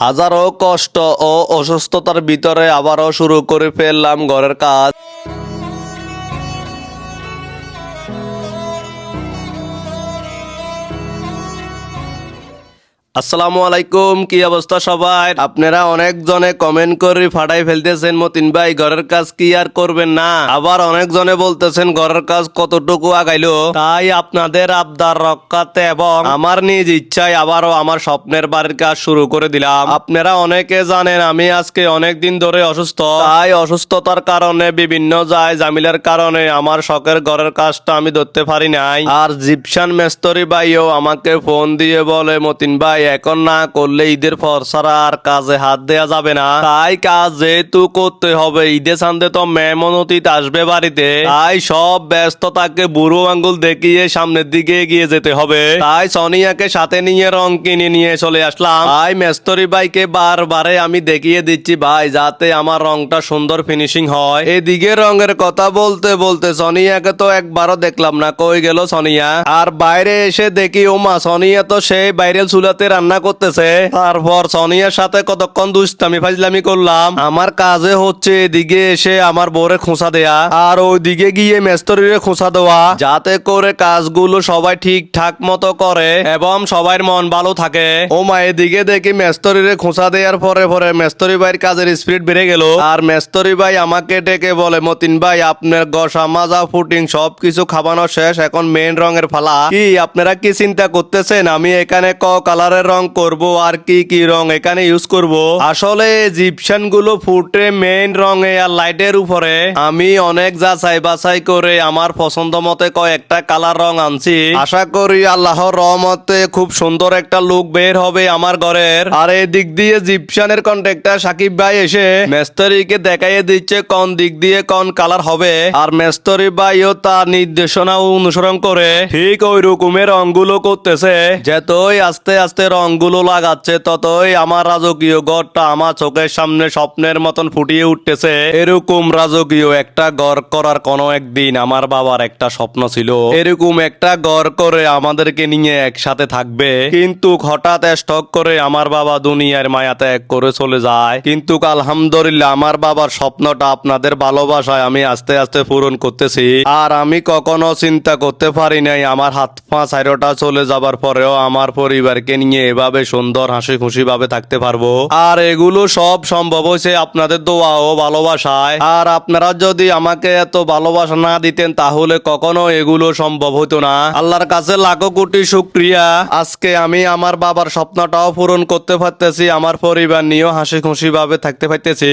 হাজারো কষ্ট ও অসুস্থতার ভিতরে আবারও শুরু করে ফেললাম ঘরের কাজ। আসসালামু আলাইকুম, কি অবস্থা সবাই? আপনারা অনেক জনে কমেন্ট করে ফাটাই ফেলতেছেন, মতিন ভাই, ঘরের কাজ কি আর করবেন না? আবার অনেক জনে বলতেছেন, ঘরের কাজ কতটুকু আগাইলো? তাই আপনাদের আবদার রক্ষাতে এবং আমার নিজ ইচ্ছায় আবারও আমার স্বপ্নের বাড়ির কাজ শুরু করে দিলাম। আপনারা অনেকে জানেন, আমি আজকে অনেক দিন ধরে অসুস্থ। তাই অসুস্থতার কারণে, বিভিন্ন যায় জামিলার কারণে আমার শখের ঘরের কাজটা আমি ধরতে পারি নাই। আর জিপশান মেস্তরি ভাইও আমাকে ফোন দিয়ে বলে, মতিন ভাই এখন না করলে ঈদের পর ছাড়া আর কাজে হাত দেয়া যাবে না। তাই কাজ যেহেতু করতে হবে ঈদের সান্দে তো মেহমান অতীত আসবে বাড়িতে। তাই সব ব্যস্ততাকে বুড়ো আঙ্গুল দেখিয়ে সামনের দিকে এগিয়ে যেতে হবে। তাই সনিয়াকে সাথে নিয়ে রং কিনে নিয়ে চলে আসলাম। তাই মেস্তরি ভাইকে বারবারে আমি দেখিয়ে দিচ্ছি, ভাই, যাতে আমার রংটা সুন্দর ফিনিশিং হয়। এদিকে রঙের কথা বলতে বলতে সনিয়াকে তো একবারও দেখলাম না। কই গেল সনিয়া? আর বাইরে এসে দেখি, ওমা, সনিয়া তো সেই বাইরে চুলাতে রান্না করতেছে। তারপর সনিয়ার সাথে কতক্ষণ দুষ্টামি ফাজলামি করলাম। আমার কাজে হচ্ছে এদিকে এসে আমার বোরে খোঁচা দেয়া আর ওইদিকে গিয়ে মেস্তরিরে খোঁচা দেওয়া। যাতে করে কাজগুলো সবাই ঠিকঠাক মতো করে এবং সবার মন ভালো থাকে। ও মা, এদিকে দেখি মেস্তরিরে খোঁচা দেওয়ার পরে পরে মেস্তরি ভাইয়ের কাজের স্পিড বেড়ে গেল। আর মেস্তরি ভাই আমাকে ডেকে বলে, মতিন ভাই, আপনার গসা মাজা, ফুটিং সবকিছু খাবানো শেষ, এখন মেন রঙের ফালা। কি, আপনারা কি চিন্তা করতেছেন? আমি এখানে ক কালারের রং করব আর কি কি রং এখানে ইউজ করব। আসলে জিপশনগুলো ফুটে মেইন রঙে আর লাইটের উপরে। আমি অনেক যাচাই বাছাই করে আমার পছন্দ মতে কয়েকটা কালার রং আনছি। আশা করি আল্লাহর রহমতে খুব সুন্দর একটা লুক বের হবে আমার ঘরের। আর এই দিক দিয়ে জিপশনের কন্ট্রাক্টর সাকিব ভাই এসে মেস্তরিকে দেখাইয়ে দিচ্ছে কোন দিক দিয়ে কোন কালার হবে। আর মেস্তরি ভাইও তার নির্দেশনা অনুসরণ করে। ঠিক ওই রকমের রংগুলো করতেছে। যতই আস্তে আস্তে রংগুলো লাগাচ্ছে, ততই আমার রাজকীয় ঘরটা আমার চোখের সামনে স্বপ্নের মতন ফুটিয়ে উঠতেছে। এরকম রাজকীয় একটা ঘর করার কোনো একদিন আমার বাবার একটা স্বপ্ন ছিল। এরকম একটা ঘর করে আমাদেরকে নিয়ে একসাথে থাকবে। কিন্তু হঠাৎ স্টক করে আমার বাবা দুনিয়ার মায়া ত্যাগ করে চলে যায়। কিন্তু আলহামদুলিল্লাহ আমার বাবার স্বপ্নটা আপনাদের ভালোবাসায় আমি আস্তে আস্তে পূরণ করতেছি। আর আমি কখনো চিন্তা করতে পারি নাই, আমার হাত পা সাইরোটা চলে যাবার পরেও আমার পরিবারকে নিয়ে এভাবে সুন্দর হাসি খুশি ভাবে থাকতে পারব। আর এগুলো সব সম্ভব হয়েছে আপনাদের দোয়া ও ভালোবাসায়। আর আপনারা যদি আমাকে এত ভালোবাসা না দিতেন, তাহলে কখনো এগুলো সম্ভব হতো না। আল্লাহর কাছে লাখো কোটি শুক্রিয়া। আজকে আমি আমার বাবার স্বপ্নটাও পূরণ করতে পারতেছি, আমার পরিবার নিয়েও হাসি খুশি ভাবে থাকতে পারতেছি।